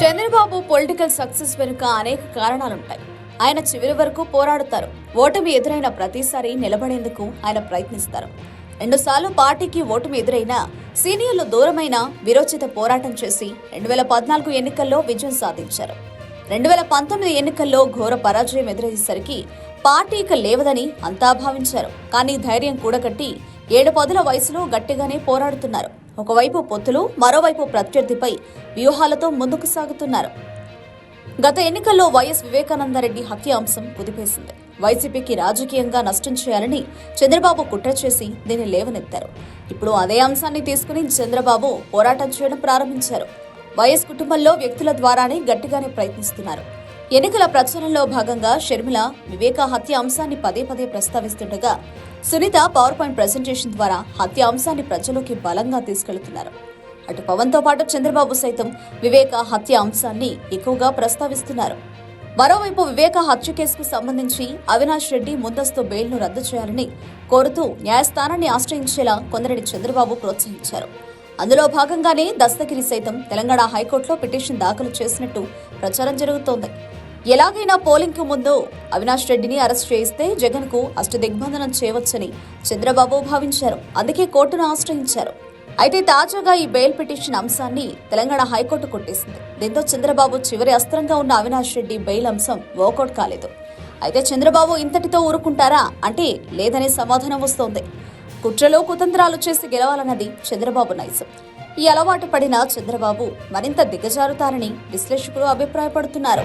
Chandrababu political success వెనుక అనేక కారణాలుంటాయి. ఆయన చివరి వరకు పోరాడుతారు. ఓటమి ఎదురైన ప్రతిసారి నిలబడేందుకు ఆయన ప్రయత్నిస్తారు. రెండుసార్లు పార్టీకి ఓటమి ఎదురైనా సీనియర్లు దూరమైన విరోచిత పోరాటం చేసి రెండు వేల పద్నాలుగు ఎన్నికల్లో విజయం సాధించారు. రెండు వేల పంతొమ్మిది ఎన్నికల్లో ఘోర పరాజయం ఎదురయ్యేసరికి పార్టీ ఇక లేవదని అంతా భావించారు. కానీ ధైర్యం కూడగట్టి ఏడు పదుల వయసులో గట్టిగానే పోరాడుతున్నారు. ఒకవైపు పొత్తులు మరోవైపు ప్రత్యర్థిపై వ్యూహాలతో ముందుకు సాగుతున్నారు. గత ఎన్నికల్లో వైఎస్ వివేకానందరెడ్డి హత్య అంశం కుదిపేసింది. వైసీపీకి రాజకీయంగా నష్టం చేయాలని చంద్రబాబు కుట్ర చేసి దీన్ని లేవనెత్తారు. ఇప్పుడు అదే అంశాన్ని తీసుకుని చంద్రబాబు పోరాటం చేయడం ప్రారంభించారు. వైఎస్ కుటుంబంలో వ్యక్తుల ద్వారానే గట్టిగానే ప్రయత్నిస్తున్నారు. ఎన్నికల ప్రచారంలో భాగంగా షర్మిల వివేక హత్య అంశాన్ని పదే పదే ప్రస్తావిస్తుండగా సునీత పవర్ పాయింట్ ప్రజెంటేషన్ ద్వారా హత్య అంశాన్ని ప్రజలోకి బలంగా తీసుకెళ్తున్నారు. అటు పవన్తో పాటు చంద్రబాబు సైతం వివేక హత్య అంశాన్ని ఎక్కువగా ప్రస్తావిస్తున్నారు. మరోవైపు వివేక హత్య కేసుకు సంబంధించి అవినాష్ రెడ్డి ముందస్తు బెయిల్ను రద్దు చేయాలని కోరుతూ న్యాయస్థానాన్ని ఆశ్రయించేలా కొందరిని చంద్రబాబు ప్రోత్సహించారు. అందులో భాగంగానే దస్తగిరి సైతం తెలంగాణ హైకోర్టులో పిటిషన్ దాఖలు చేసినట్టు ప్రచారం జరుగుతోంది. ఎలాగైనా పోలింగ్కు ముందు అవినాష్ రెడ్డిని అరెస్ట్ చేయిస్తే జగన్కు అష్టదిగ్బంధనం చేయవచ్చని చంద్రబాబు భావించారు. అందుకే కోర్టును ఆశ్రయించారు. అయితే తాజాగా ఈ బెయిల్ పిటిషన్ అంశాన్ని తెలంగాణ హైకోర్టు కొట్టేసింది. దీంతో చంద్రబాబు చివరి అస్త్రంగా ఉన్న అవినాష్ రెడ్డి బెయిల్ అంశం వర్కౌట్ కాలేదు. అయితే చంద్రబాబు ఇంతటితో ఊరుకుంటారా? అంటే లేదనే సమాధానం వస్తోంది. కుట్రలో కుతంత్రాలు చేసి గెలవాలన్నది చంద్రబాబు నైజం. ఈ అలవాటు పడిన చంద్రబాబు మరింత దిగజారుతారని విశ్లేషకులు అభిప్రాయపడుతున్నారు.